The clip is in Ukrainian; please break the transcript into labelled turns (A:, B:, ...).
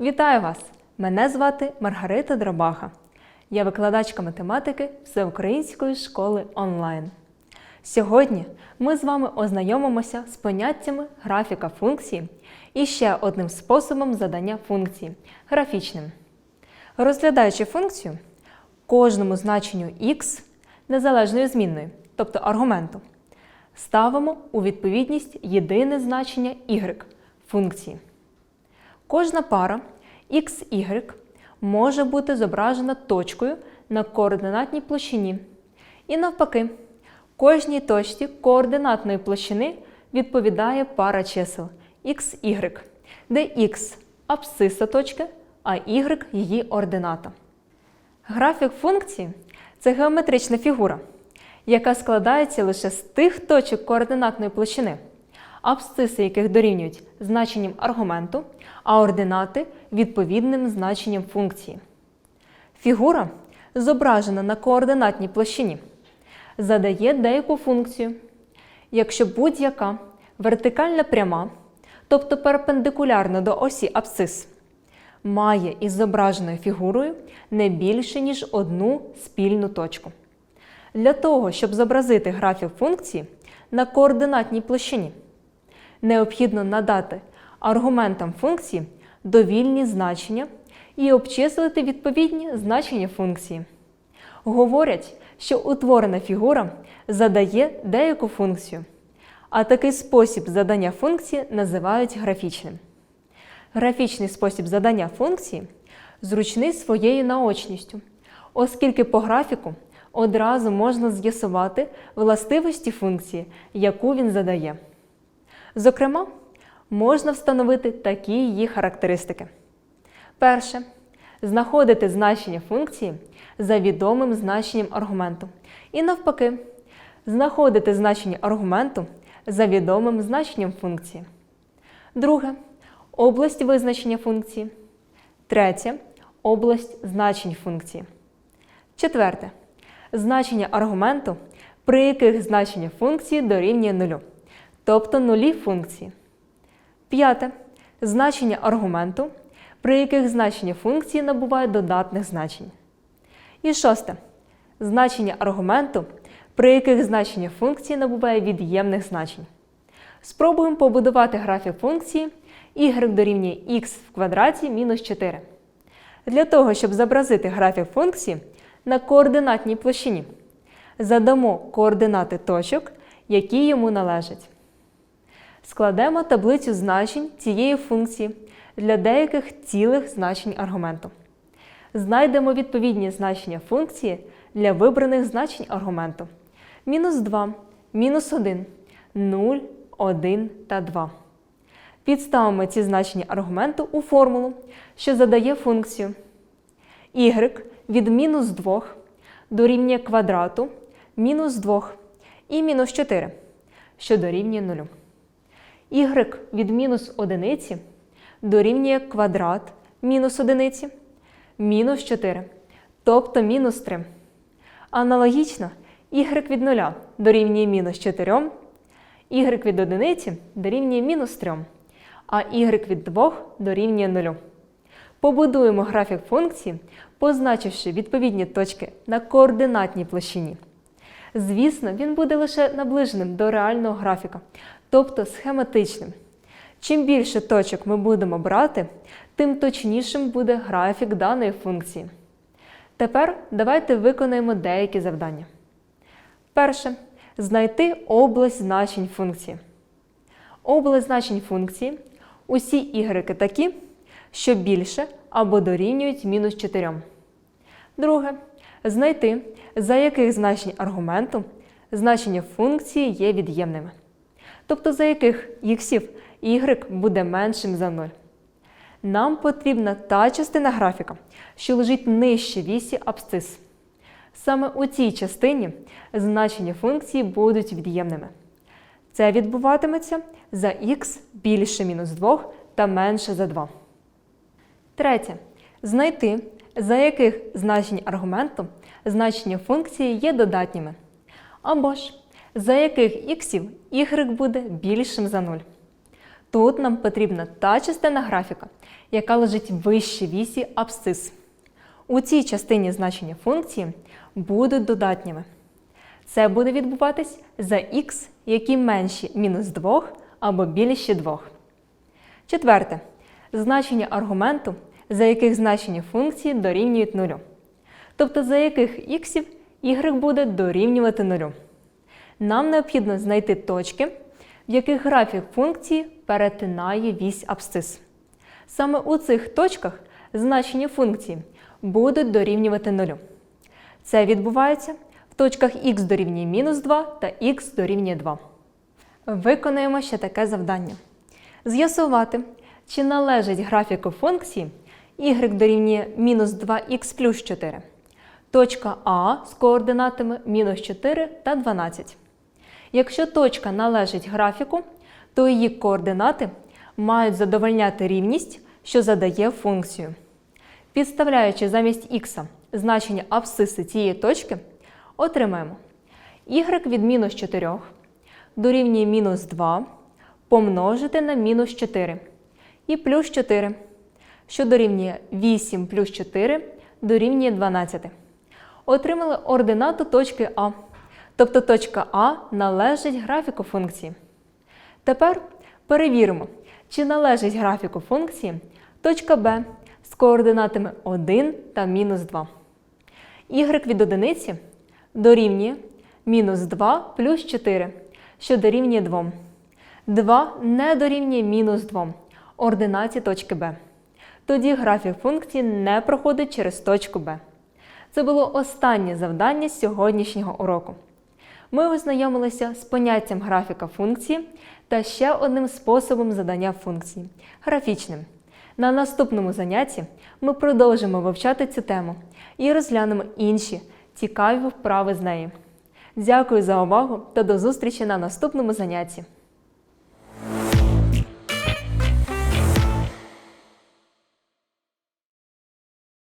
A: Вітаю вас! Мене звати Маргарита Дробаха. Я викладачка математики Всеукраїнської школи онлайн. Сьогодні ми з вами ознайомимося з поняттями графіка функції і ще одним способом задання функції графічним. Розглядаючи функцію, кожному значенню x незалежної змінної, тобто аргументу, ставимо у відповідність єдине значення y функції. Кожна пара xy може бути зображена точкою на координатній площині. І навпаки, кожній точці координатної площини відповідає пара чисел xy, де x абсциса точки, а y її ордината. Графік функції це геометрична фігура, яка складається лише з тих точок координатної площини, абсциси яких дорівнюють значенням аргументу, а ординати відповідним значенням функції. Фігура, зображена на координатній площині, задає деяку функцію. Якщо будь-яка вертикальна пряма, тобто перпендикулярна до осі абсцис, має із зображеною фігурою не більше, ніж одну спільну точку. Для того, щоб зобразити графік функції на координатній площині, необхідно надати аргументам функції довільні значення і обчислити відповідні значення функції. Говорять, що утворена фігура задає деяку функцію, а такий спосіб задання функції називають графічним. Графічний спосіб задання функції зручний своєю наочністю, оскільки по графіку одразу можна з'ясувати властивості функції, яку він задає. Зокрема, можна встановити такі її характеристики. Перше. Знаходити значення функції за відомим значенням аргументу. І навпаки, знаходити значення аргументу за відомим значенням функції. Друге область визначення функції. Третє область значень функції. Четверте. Значення аргументу, при яких значення функції дорівнює нулю, тобто нулі функції. П'яте. Значення аргументу, при яких значення функції набуває додатних значень. І шосте. Значення аргументу, при яких значення функції набуває від'ємних значень. Спробуємо побудувати графік функції y дорівнює x в квадраті мінус 4. Для того, щоб зобразити графік функції на координатній площині, задамо координати точок, які йому належать. Складемо таблицю значень цієї функції для деяких цілих значень аргументу. Знайдемо відповідні значення функції для вибраних значень аргументу. Мінус 2, мінус 1, 0, 1 та 2. Підставимо ці значення аргументу у формулу, що задає функцію y від мінус 2 дорівнює квадрату мінус 2 і мінус 4, що дорівнює 0. Y від мінус 1 дорівнює квадрат мінус 1, мінус 4, тобто мінус 3. Аналогічно y від 0 дорівнює мінус 4, y від 1 дорівнює мінус 3, а y від 2 дорівнює 0. Побудуємо графік функції, позначивши відповідні точки на координатній площині. Звісно, він буде лише наближеним до реального графіка, тобто схематичним. Чим більше точок ми будемо брати, тим точнішим буде графік даної функції. Тепер давайте виконаємо деякі завдання. Перше. Знайти область значень функції. Область значень функції усі y такі, що більше або дорівнюють мінус 4. Друге. Знайти, за яких значень аргументу значення функції є від'ємними. Тобто за яких іксів y буде меншим за 0. Нам потрібна та частина графіка, що лежить нижче вісі абсцис. Саме у цій частині значення функції будуть від'ємними. Це відбуватиметься за х більше мінус 2 та менше за 2. Третє. Знайти, за яких значень аргументу значення функції є додатніми. Або ж за яких іксів y буде більшим за 0. Тут нам потрібна та частина графіка, яка лежить вище вісі абсцис. У цій частині значення функції будуть додатніми. Це буде відбуватись за х, які менші мінус 2 або більші 2. Четверте. Значення аргументу, за яких значення функції дорівнюють нулю. Тобто за яких х y буде дорівнювати нулю. Нам необхідно знайти точки, в яких графік функції перетинає вісь абсцис. Саме у цих точках значення функції будуть дорівнювати нулю. Це відбувається в точках х дорівнює мінус 2 та х дорівнює 2. Виконуємо ще таке завдання. З'ясувати, чи належить графіку функції y дорівнює мінус 2х плюс 4. Точка А з координатами мінус 4 та 12. Якщо точка належить графіку, то її координати мають задовольняти рівність, що задає функцію. Підставляючи замість х значення абсциси цієї точки, отримаємо y від мінус 4 дорівнює мінус 2 помножити на мінус 4 і плюс 4, що дорівнює 8 плюс 4 дорівнює 12. Отримали ординату точки А. Тобто точка А належить графіку функції. Тепер перевіримо, чи належить графіку функції точка Б з координатами 1 та мінус 2. Y від одиниці дорівнює мінус 2 плюс 4, що дорівнює 2. 2 не дорівнює мінус 2 ординаті точки Б. Тоді графік функції не проходить через точку Б. Це було останнє завдання сьогоднішнього уроку. Ми ознайомилися з поняттям графіка функції та ще одним способом задання функції графічним. На наступному занятті ми продовжимо вивчати цю тему і розглянемо інші цікаві вправи з неї. Дякую за увагу та до зустрічі на наступному занятті!